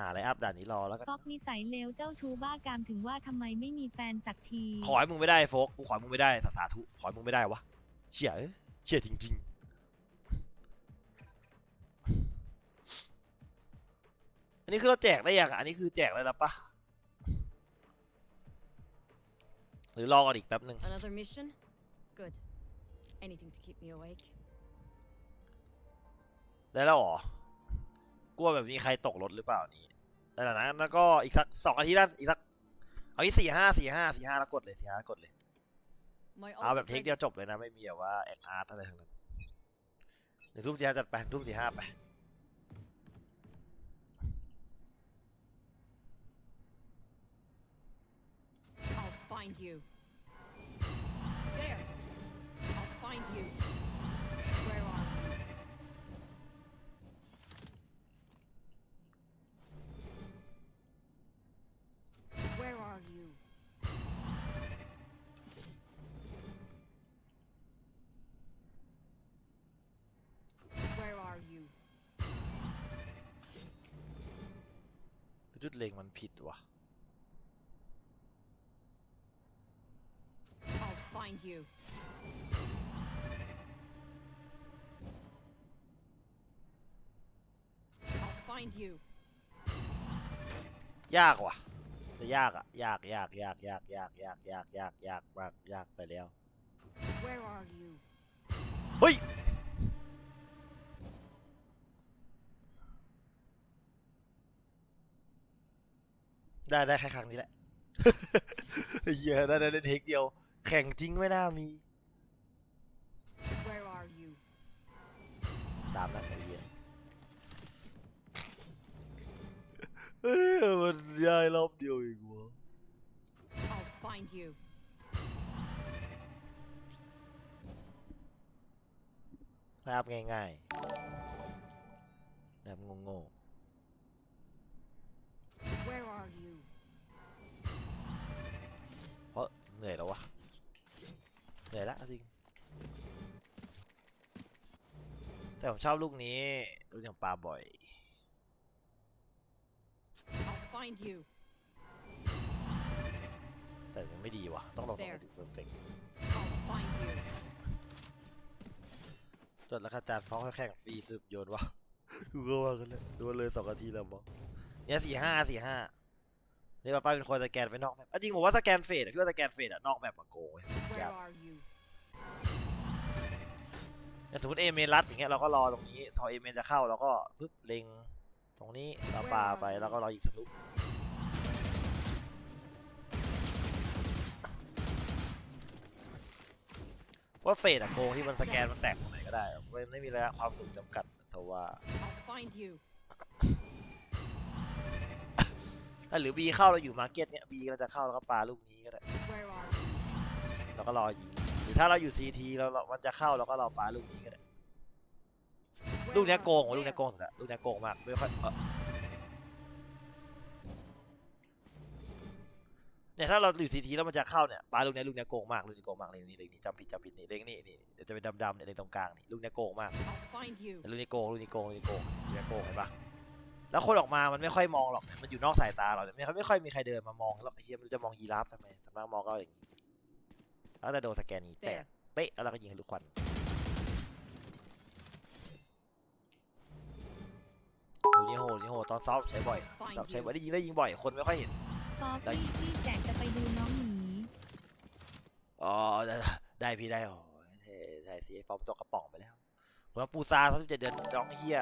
หาอะไรอัพด่านนี้รอแล้วกันก๊อกนิสัยเลวเจ้าชู้บ้ากามถึงว่าทำไมไม่มีแฟนสักทีขอให้มึงไม่ได้โฟกกูขอให้มึงไม่ได้สาสาธุขอให้มึงไม่ได้วะเชี่ยเอ้ยเชี่ยจริงๆ อันนี้คือเราแจกได้ยังอะอันนี้คือแจกได้แล้วปะหรือรอก่อนอีกแป๊บหนึ่ง Another mission? Good. Anything to keep me awake. ได้แล้วเหรอ กลัวแบบนี้ใครตกรถหรือเปล่านี่ได้แล้วนะแล้วก็อีกสักสองอาทิตย์นั้นอีกสักเอาอีกสี่ห้าสี่ห้าสี่ห้าแล้วกดเลยสี่ห้ากดเลย My เอา ult แบบ is เทค ready. เดียวจบเลยนะ ไม่มีแบบว่าแอคอาร์ตอะไรทั้งนั้นหนึ่งทุ่มสี่ห้าจัดไปหนึ่งทุ่มสี่ห้าไป I'll find you. There. I'll find you. จุดเล็งมันผิดว่ะ I'll find you. I'll find you. ยากว่ะแต่ยากอะ ยากยากยากยากยากยากยากยากยากมากยากไปแล้ว Where are you? เฮ้ย ได้ได้แค่ครั้งนี้แหละเหี้ยอะได้ได้ได้เทคเดียว แข่งจริงไม่น่ามี Where are you? ตามนั้นไอ้เหี้ยเอ้ยมันย้ายรอบเดียวเองวะ I'll find you. ภาพง่ายๆแบบงง Where แต่ผมชอบลูกนี้ ลูกนี้ผมปาบ่อย I'll find you. แต่ยังไม่ดีว่ะ ต้องลองต้องให้ There ถึงเพอร์เฟกต์ I'll find you. จดแล้วอาจารย์ฟ้องให้แข่งฟรีสืบโยนวะกูก็ว่ากันเลยโดนเลยสองนาทีแล้วมั้งเนี่ยสี่ห้าสี่ห้านี่ป้าป้าเป็นคนสแกนไปนอกแบบอะจริงผมว่าสแกนเฟดอะพี่ว่าสแกนเฟดอะนอกแบบมาโกงเว้ย Where ยาก are you? อย่างสมมติเอเมรัดอย่างเงี้ยเราก็รอตรงนี้พอเอเมนจะเข้าเราก็ปึ๊บเล็งตรงนี้เราปาไปแล้วก็รอยิงทะลุว่าเฟดอะโกงที่มันสแกนมันแตกตรงไหนก็ได้ไม่ไม่มีระยะความสูงจำกัดแต่ว่าหรือบีเข้าเราอยู่มาร์เก็ตเนี้ยบีเราจะเข้าแล้วก็ปาลูกนี้ก็ได้แล้วก็รอยิง รือถ้าเราอยู่ซีทีเราเรามันจะเข้าเราก็รอปาลูกนี้ก็ได้ Where ลูกเนี้ย are โกง you? ว่ะลูกเนี้ย There. โกงสุดละลูกเนี้ยโกงมากไม่ค่อยเออเนี่ยถ้าเราอยู่ซีทีแล้วมันจะเข้าเนี่ยปาลูกเนี้ยลูกเนี้ยโกงมากลูกนี้โกงมากเลยนี่เลยนี่จำผิดจำผิดนี่เล็งนี่นี่เดี๋ยวจะเป็นดำๆเนี่ยเล็งตรงกลางนี่ลูกเนี้ยโกงมาก I'll find you. แต่ลูกนี้โกงลูกนี้โกงลูกนี้โกงลูกนี้โกงเห็นปะแล้วคนออกมามันไม่ค่อยมองหรอก มันอยู่นอกสายตาเราเนี่ยไม่ค่อยไม่ค่อยมีใครเดินมามองแล้วไอ้เฮียไมันจะมองยีราฟทำไมสำนักมองก็อย่างนี้ แล้วแต่โดนสแกนนี้แตก There. เป๊ะแล้วเราก็ยิงทะลุควันดูนี่โหดูนี่โหตอนซ้อมใช้บ่อย Find แบบใช้ you. บ่อยได้ยิงได้ยิงบ่อยคนไม่ค่อยเห็นซอฟฟี่พี่แจกจะไปดูน้องหมีอ๋อได้ได้พี่ได้โอ้ยเท่ใช่สิฟอร์มตกกระป๋องไปแล้วผมว่าปูซาเขาสิบเจ็ดเดือนจ้องเฮีย